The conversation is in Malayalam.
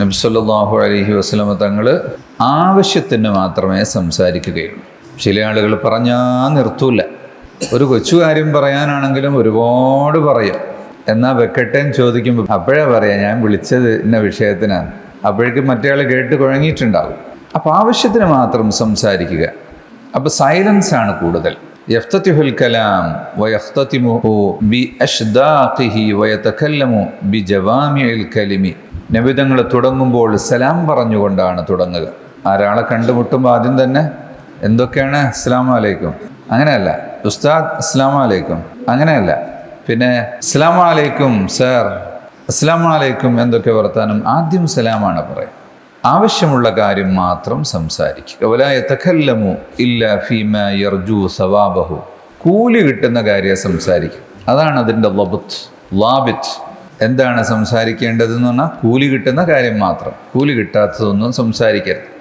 നബ്സല്ലാഹു അലഹി വസ്ലമ തങ്ങൾ ആവശ്യത്തിന് മാത്രമേ സംസാരിക്കുകയുള്ളൂ. ചില ആളുകൾ പറഞ്ഞാൽ നിർത്തൂല. ഒരു കൊച്ചു കാര്യം പറയാനാണെങ്കിലും ഒരുപാട് പറയും. എന്നാൽ വെക്കട്ടെ എന്ന് ചോദിക്കുമ്പോൾ അപ്പോഴേ പറയാം ഞാൻ വിളിച്ചത് ഇന്ന വിഷയത്തിനാണ്. അപ്പോഴേക്കും മറ്റേ ആൾ കേട്ട് കുഴങ്ങിയിട്ടുണ്ടാവും. അപ്പോൾ ആവശ്യത്തിന് മാത്രം സംസാരിക്കുക. അപ്പോൾ സൈലൻസ് ആണ് കൂടുതൽ. ബി അഷ്ദാഖിഹി വയതകല്ലമു ബി ജവാമിഇൽ കലിമി. നബിതങ്ങൾ തുടങ്ങുമ്പോൾ സലാം പറഞ്ഞുകൊണ്ടാണ് തുടങ്ങുക. ആരാളെ കണ്ടുമുട്ടുമ്പോൾ ആദ്യം തന്നെ? എന്തൊക്കെയാണ്? അസ്ലാം വലൈക്കും അങ്ങനെയല്ല. ഉസ്താദ് അസ്ലാം വലൈക്കും അങ്ങനെയല്ല. പിന്നെ അസ്ലാം അലൈക്കും സാർ. അസ്ലാം അലൈക്കും എന്തൊക്കെ വർത്താനം? ആദ്യം സലാമാണ് പറയുക ആവശ്യമുള്ള കാര്യം മാത്രം സംസാരിക്കുക. വലായ തഖല്ലമു ഇല്ല ഫീമ യർജു സവാബഹു. കൂലി കിട്ടുന്ന കാര്യം സംസാരിക്കും. അതാണ് അതിന്റെ ലബത്ത് ലാബിറ്റ് എന്താണ് സംസാരിക്കേണ്ടതെന്ന് പറഞ്ഞാൽ കൂലി കിട്ടുന്ന കാര്യം മാത്രം. കൂലി കിട്ടാത്തതൊന്നും സംസാരിക്കരുത്.